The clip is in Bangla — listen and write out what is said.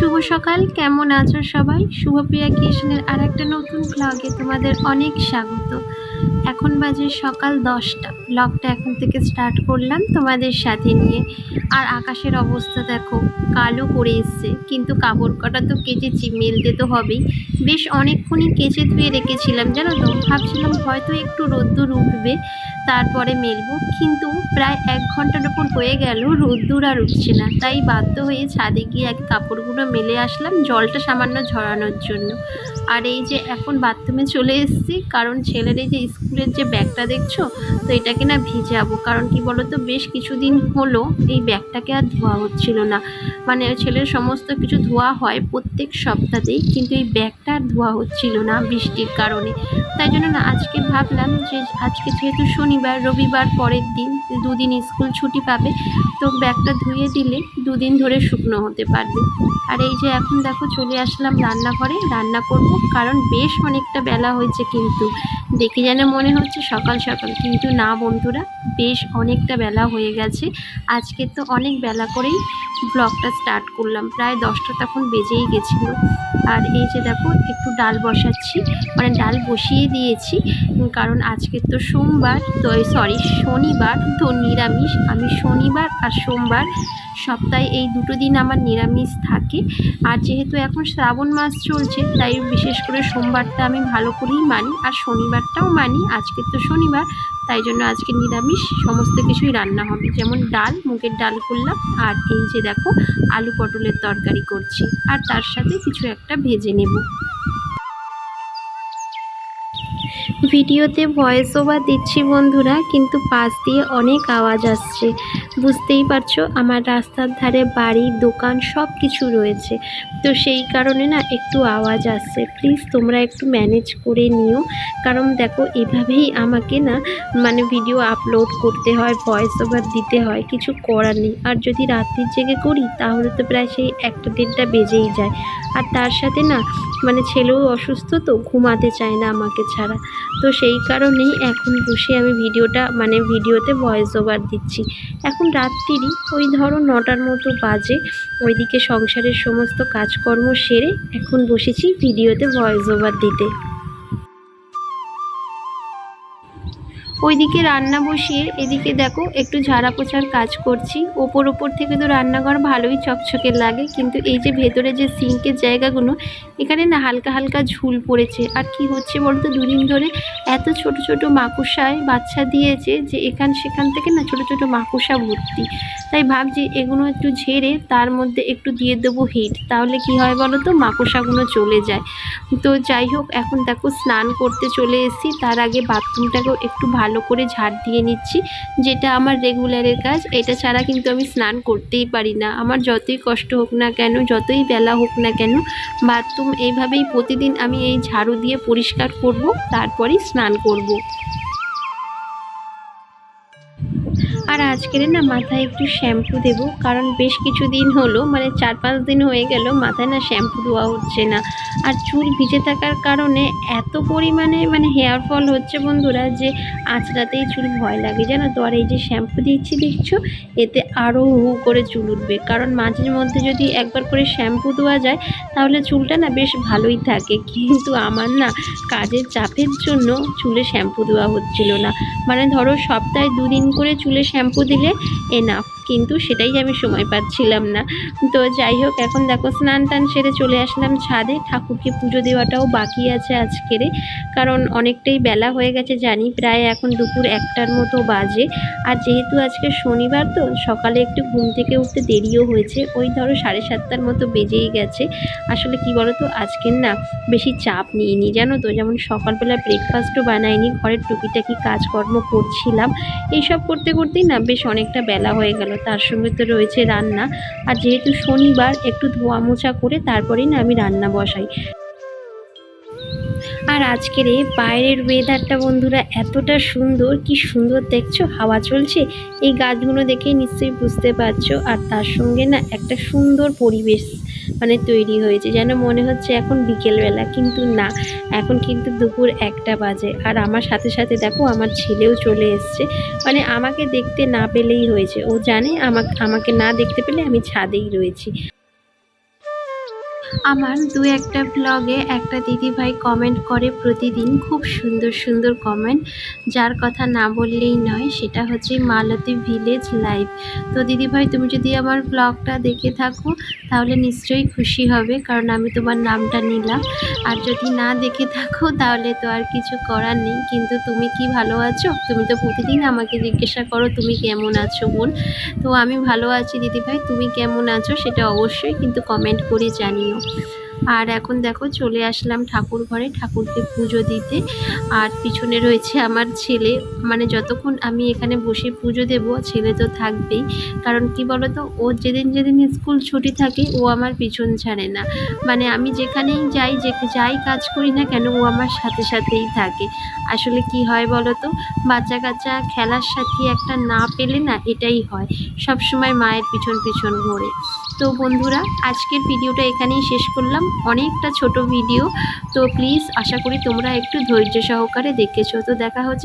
শুভ সকাল। কেমন আছো সবাই? শুভপ্রিয়া কৃষ্ণের আর একটা নতুন ব্লগে তোমাদের অনেক স্বাগত। এখন বাজে সকাল দশটা। ব্লগটা এখন থেকে স্টার্ট করলাম তোমাদের সাথে নিয়ে। আর আকাশের অবস্থা দেখো, কালো করে এসছে। কিন্তু কাপড় কটা তো কেচেছি, মেলতে তো হবেই। বেশ অনেকক্ষণই কেচে ধুয়ে রেখেছিলাম, জানো তো? ভাবছিলাম হয়তো একটু রোদ্দুর উঠবে, তারপরে মেলবো। কিন্তু প্রায় এক ঘণ্টার ওপর হয়ে গেল, রোদ্দুর আর উঠছে না। তাই বাধ্য হয়ে ছাদে গিয়ে এক কাপড়গুলো মেলে আসলাম, জলটা সামান্য ঝরানোর জন্য। আর এই যে এখন বাথরুমে চলে এসেছি, কারণ ছেলের এই যে স্কুলের যে ব্যাগটা দেখছ, তো এটাকে না ভিজাবো। কারণ কি বলতো, বেশ কিছুদিন হলো এই ব্যাগটাকে আর ধোয়া হচ্ছিল না। মানে ছেলের সমস্ত কিছু ধোয়া হয় প্রত্যেক সপ্তাহতেই কিন্তু এই ব্যাগটা আর ধোয়া হচ্ছিল না বৃষ্টির কারণে। তাই জন্য না, আজকে ভাবলাম যে আজকে যেহেতু শনিবার, রবিবার পরের দিন, দুদিন স্কুল ছুটি পাবে, তো ব্যাগটা ধুয়ে দিলে দুদিন ধরে শুকনো হতে পারবে। আর এই যে এখন দেখো, চলে আসলাম রান্নাঘরে। রান্না করব, কারণ বেশ অনেকটা বেলা হয়েছে কিন্তু। দেখে যেন মনে হচ্ছে সকাল সকাল। কিন্তু না বন্ধুরা, বেশ অনেকটা বেলা হয়ে গেছে। আজকে তো অনেক বেলা করেই ব্লগটা স্টার্ট করলাম। প্রায় দশটা তখন বেজেই গেছিল। আর এই যে দেখো, একটু ডাল বসাচ্ছি। মানে ডাল বসিয়ে দিয়েছি। কারণ আজকে তো সোমবার তো সরি শনিবার, তো নিরামিষ। আমি শনিবার আর সোমবার সপ্তাহে এই দুটো দিন আমার নিরামিষ থাকে। আর যেহেতু এখন শ্রাবণ মাস চলছে, তাই বিশেষ করে সোমবারটা আমি ভালো করেই মানি আর শনিবারটাও মানি। আজকে তো শনিবার, তাই জন্য আজকে নিরামিষ, সমস্ত কিছুই রান্না হবে। যেমন ডাল, মুগের ডাল করলাম, আর এই যে দেখো, আলু পটলের তরকারি করছি, আর তার সাথে কিছু একটা ভেজে নেব। ভিডিওতে ভয়েস ওভার দিচ্ছি বন্ধুরা, কিন্তু পাশ দিয়ে অনেক আওয়াজ আসছে। বুঝতেই পারছ, আমার রাস্তার ধারে বাড়ি, দোকান সব কিছু রয়েছে। তো সেই কারণে না একটু আওয়াজ আসছে। প্লিজ তোমরা একটু ম্যানেজ করে নিও। কারণ দেখো, এভাবেই আমাকে না মানে ভিডিও আপলোড করতে হয় ভয়েস ওভার দিতে হয়, কিছু করার নেই। আর যদি রাত্রির জেগে করি, তাহলে তো প্রায় সেই একটা দেড়টা বেজেই যায়। আর তার সাথে না মানে ছেলেও অসুস্থ তো, ঘুমাতে চায় না আমাকে ছাড়া। তো সেই কারণেই এখন বসে আমি ভিডিওটা মানে ভিডিওতে ভয়েস ওভার দিচ্ছি। এখন রাত্রিরই ওই ধরো নটার মতো বাজে, ওইদিকে সংসারের সমস্ত কাজকর্ম সেরে এখন বসেছি ভিডিওতে ভয়েস ওভার দিতে। ওইদিকে রান্না বসিয়ে এদিকে দেখো একটু ঝাড়া পোছার কাজ করছি। ওপর ওপর থেকে তো রান্নাঘর ভালোই চকচকে লাগে, কিন্তু এই যে ভেতরে যে সিঙ্কের জায়গাগুলো, এখানে না হালকা হালকা ঝুল পড়েছে। আর কি হচ্ছে বলতো, দুদিন ধরে এত ছোট ছোট মাকুসায় বাচ্চা দিয়েছে যে এখান সেখান থেকে না ছোট ছোট মাকুসা ভর্তি। তাই ভাবছি এগুলো একটু ঝেড়ে তার মধ্যে একটু দিয়ে দেবো হিট তাহলে কি হয় বলো তো মাকুসাগুলো চলে যায়। তো যাই হোক, এখন দেখো স্নান করতে চলে এসেছি। তার আগে বাথরুমটাকেও একটু ভালো করে ঝাড় দিয়ে নিচ্ছি, যেটা আমার রেগুলারের কাজ এটা ছাড়া কিন্তু আমি স্নান করতেই পারি না আমার যতই কষ্ট হোক না কেন, যতই বেলা হোক না কেন বাথরুম এইভাবেই প্রতিদিন আমি এই ঝাড়ু দিয়ে পরিষ্কার করব, তারপরেই স্নান করব। আর আজকের না মাথায় একটু শ্যাম্পু দেব, কারণ বেশ কিছু দিন হলো মানে চার পাঁচ দিন হয়ে গেল মাথায় না শ্যাম্পু দেওয়া হচ্ছে না। আর চুল ভিজে থাকার কারণে এত পরিমাণে মানে হেয়ার ফল হচ্ছে বন্ধুরা যে আঁচড়াতেই চুল ভয় লাগে, জানো তো? আর এই যে শ্যাম্পু দিচ্ছি দেখছ, এতে আরও হু করে চুল উঠবে। কারণ মাঝের মধ্যে যদি একবার করে শ্যাম্পু দেওয়া যায়, তাহলে চুলটা না বেশ ভালোই থাকে। কিন্তু আমার না কাজের চাপের জন্য চুলে শ্যাম্পু দেওয়া হচ্ছিল না। মানে ধরো সপ্তাহে দুদিন করে চুলে শ্যাম্পু দিলে এনাফ কিন্তু সেটাই আমি সময় পাচ্ছিলাম না। তো যাই হোক, এখন দেখো স্নান টান সেরে চলে আসলাম ছাদে। ঠাকুরকে পুজো দেওয়াটাও বাকি আছে আজকেরে কারণ অনেকটাই বেলা হয়ে গেছে জানি, প্রায় এখন দুপুর একটার মতো বাজে। আর যেহেতু আজকে শনিবার তো, সকালে একটু ঘুম থেকে উঠতে দেরিও হয়েছে। ওই ধরো সাড়ে সাতটার মতো বেজেই গেছে। আসলে কি বলো তো আজকের না বেশি চাপ নিইনি। জানো তো, যেমন সকালবেলা ব্রেকফাস্টও বানাইনি, ঘরের টুকিটাকি কাজকর্ম করছিলাম। এইসব করতে করতেই না বেশ অনেকটা বেলা হয়ে গেল। তার সঙ্গে তো রয়েছে রান্না। আর যেহেতু শনিবার, একটু ধোয়া মোছা করে তারপরেই না আমি রান্না বসাই। আর আজকের এই বাইরের ওয়েদারটা বন্ধুরা এতটা সুন্দর, কি সুন্দর দেখছ? হাওয়া চলছে, এই গাছগুলো দেখেই নিশ্চয়ই বুঝতে পারছ। আর তার সঙ্গে না একটা সুন্দর পরিবেশ মানে তৈরি হয়েছে, যেন মনে হচ্ছে এখন বিকেলবেলা, কিন্তু না, এখন কিন্তু দুপুর একটা বাজে। আর আমার সাথে সাথে দেখো, আমার ছেলেও চলে এসছে। মানে আমাকে দেখতে না পেলেই হয়েছে। ও জানে, আমাকে আমাকে না দেখতে পেলে আমি ছাদেই রয়েছি। আমার দু একটা ব্লগে একটা দিদিভাই কমেন্ট করে প্রতিদিন খুব সুন্দর সুন্দর কমেন্ট যার কথা না বললেই নয়, সেটা হচ্ছে মালতী ভিলেজ লাইভ তো দিদিভাই, তুমি যদি আমার ব্লগটা দেখে থাকো, তাহলে নিশ্চয়ই খুশি হবে, কারণ আমি তোমার নামটা নিলাম। আর যদি না দেখে থাকো, তাহলে তো আর কিছু করার নেই। কিন্তু তুমি কি ভালো আছো? তুমি তো প্রতিদিন আমাকে জিজ্ঞাসা করো, তুমি কেমন আছো বোন? তো আমি ভালো আছি দিদিভাই, তুমি কেমন আছো সেটা অবশ্যই কিন্তু কমেন্ট করে জানিও। আর এখন দেখো চলে আসলাম ঠাকুর ঘরে, ঠাকুরকে পুজো দিতে। আর পিছনে রয়েছে আমার ছেলে। মানে যতক্ষণ আমি এখানে বসে পুজো দেব, ছেলে তো থাকবেই। কারণ কি বলতো, ও যেদিন যেদিন স্কুল ছুটি থাকে, ও আমার পিছন ছাড়ে না। মানে আমি যেখানেই যাই, যে যাই কাজ করি না কেন, ও আমার সাথে সাথেই থাকে। আসলে কি হয় বলো তো বাচ্চা কাচ্চা খেলার সাথে একটা না পেলে না এটাই হয়। সব সময় মায়ের পিছন পিছন ঘোরে। তো বন্ধুরা, আজকের ভিডিওটা এখানেই শেষ করলাম। অনেকটা ছোট ভিডিও, তো প্লিজ আশা করি তোমরা একটু ধৈর্য সহকারে দেখেছ। তো দেখা হচ্ছে